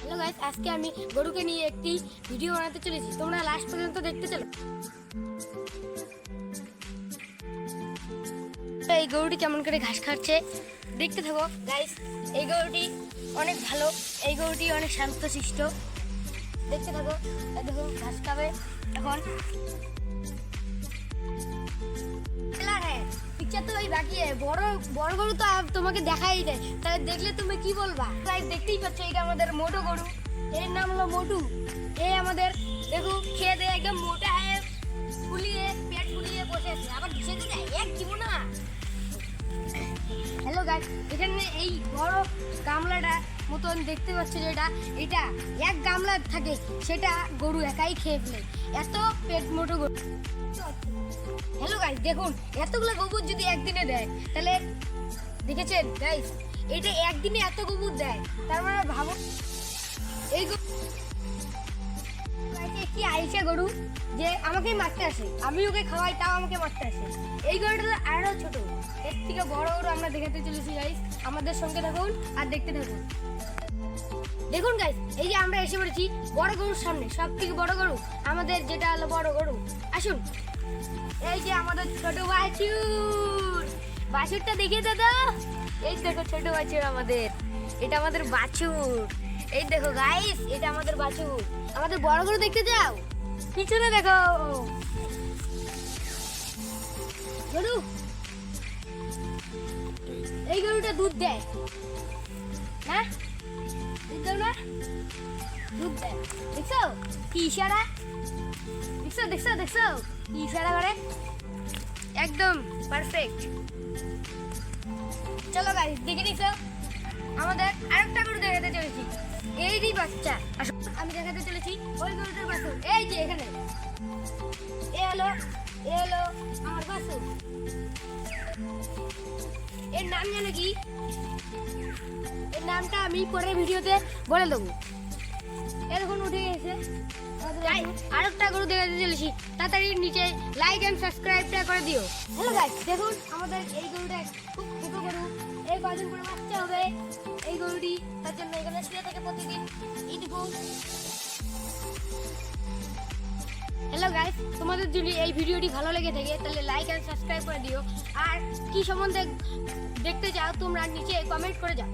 Hello guys, আজকে আমি গরুকে নিয়ে একটি ভিডিও বানাতে চলেছি। তোমরা লাস্ট পর্যন্ত দেখতে চলো। এই গরুটি কেমন করে ঘাস খাচ্ছে দেখতে থাকো। গাইস এই গরুটি অনেক ভালো, এই গরুটি অনেক শান্তশিষ্ট দেখতে থাকো দেখো, ঘাস খাবে। এখন দেখলে তুমি কি বলবা? তাই দেখতেই পাচ্ছ এটা আমাদের মোটো গরু। এর নাম হলো মোটু। এ আমাদের, দেখো, খেয়ে একদম মোটা হয়ে ফুলিয়ে, পেট ফুলিয়ে আবার হ্যালো গাইস এখানে এই বড় গামলাটা মতন দেখতে পাচ্ছ যেটা, এটা এক গামলা থাকে, সেটা গরু একাই খেয়ে ফেলে। এত পেট মোটো গরু। হ্যালো গাইস দেখুন, এতগুলো গোবর যদি একদিনে দেয়, তাহলে দেখেছেন গাইস এটা একদিনে এত গোবর দেয়, তার মানে ভাবুন, এই কি আইসা গরু? যে আমাকেই মারতে আসে। আমি ওকে খাওয়াই, তাও আমাকে মারতে আসে। এই গরুটা তো আরও ছোট। এর থেকে বড় গরু আমরা দেখাতে চলেছি গাইস আমাদের সঙ্গে থাকুন আর দেখতে থাকুন। দেখুন গাইস এই যে আমরা এসে পড়েছি বড় গরুর সামনে সব থেকে বড় গরু, আমাদের যেটা হলো বড় গরু। আসুন। এই যে আমাদের ছোট বাছুর। বাছুরটা দেখিয়ে দাদা এই দেখো, ছোট বাছুর আমাদের। এটা আমাদের বাছুর। এই দেখো গাইস এটা আমাদের বাছুর। আমাদের বড় গরু দেখতে যাও পিছনে দেখো। গরু। এই গরুটা দুধ দেয়। হ্যাঁ? দুধ দেয়। দেখছ? কি দেখছ দেখছ দেখছ? কি করে? একদম পারফেক্ট চলো গাইস দেখে নিছো? আমাদের আরেকটা গরু দেখাতে চলেছি। এই যে বাচ্চা আমি দেখাতে চলেছি ওই গরুটার বাছুর এই যে এখানে। এ হলো এ হলো আমার বাছুর এর নাম জানো কি? এর নামটা আমি পরের ভিডিওতে বলে দেবো। এরকম উঠে গেছে। গাইস আরেকটা গরু দেখাতে চলেছি। তাড়াতাড়ি নিচে লাইক এন্ড সাবস্ক্রাইবটা করে দিও। হ্যালো গাইস দেখুন আমাদের এই গরুটা খুব কদিন পরে বাচ্চা হবে। এই গরুটি তার জন্য এখানে শুয়ে থাকে প্রতিদিন। হ্যালো গাইস তোমাদের যদি এই ভিডিওটি ভালো লেগে থাকে, তাহলে লাইক এন্ড সাবস্ক্রাইব করে দিও। আর কি সম্বন্ধে দেখতে চাও, তোমরা নিচে কমেন্ট করে যাও।